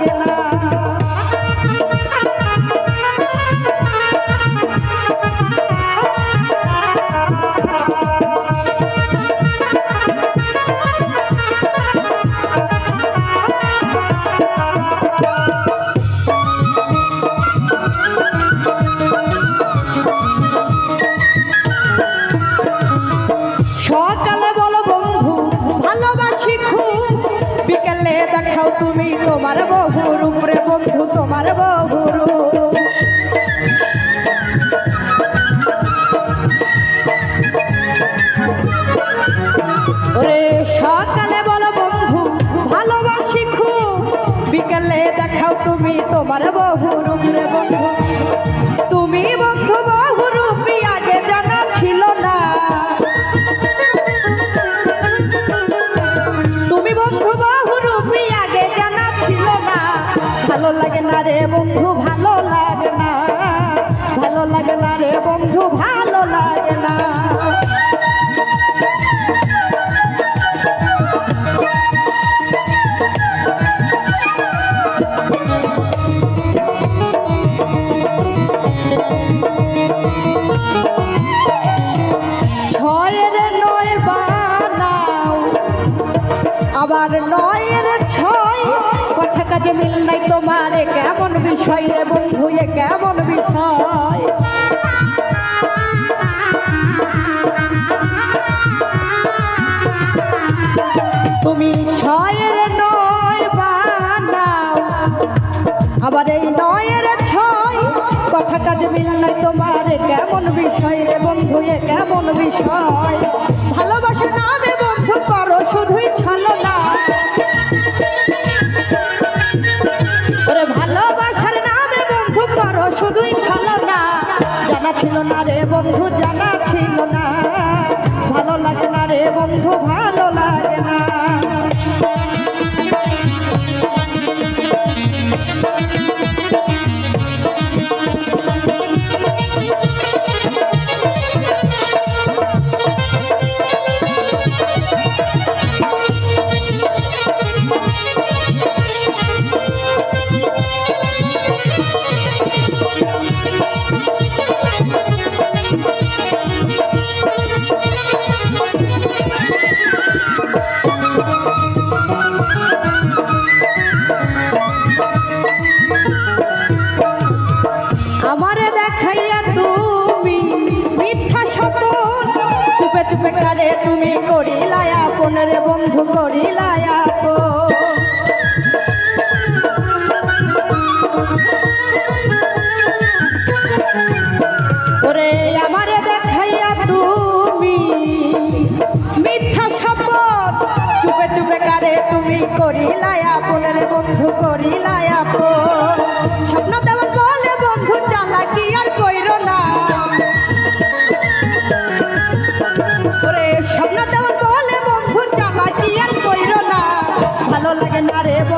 ভালো লাগে তোমার বহুর ওরে সকালে বলো বন্ধু, ভালোবাসি খুব। বিকেলে দেখাও তুমি তোমার বহুর উপরে বন্ধু। তুমি বন্ধু বহুরূপী আগে জানা ছিল না। তুমি বন্ধু ভালো লাগে না রে বন্ধু, ভালো লাগে না। ভালো লাগে না রে বন্ধু, ভালো লাগে না। আবার নয় কাজে মিল নাই তোমার কেমন বিষয় রে বন্ধু, এ কেমন বিষয়? তুমি ছয়ের নয় বানাও, আবার এই নয়ের ছয়, কথা কাজে মিল নাই তোমার কেমন বিষয় রে বন্ধু, এ কেমন বিষয়? ভালোবাসা ভালোবাসার নামে বন্ধু করো শুধুই ছলো না। জানা ছিল না রে বন্ধু, জানা ছিল না। ভালো লাগে না রে বন্ধু, ভালো লাগে। দেখাইয়া তুমি মিথ্যা শপথ চুপে চুপে কারে তুমি করিলায় আপন রে বন্ধু করিলায় ওরে আমারে দেখাইয়া তুমি মিথ্যা শপথ চুপে চুপে কারে তুমি করিলায়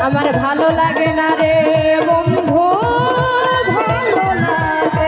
আমার ভালো লাগে না রে বন্ধু ভালো লাগে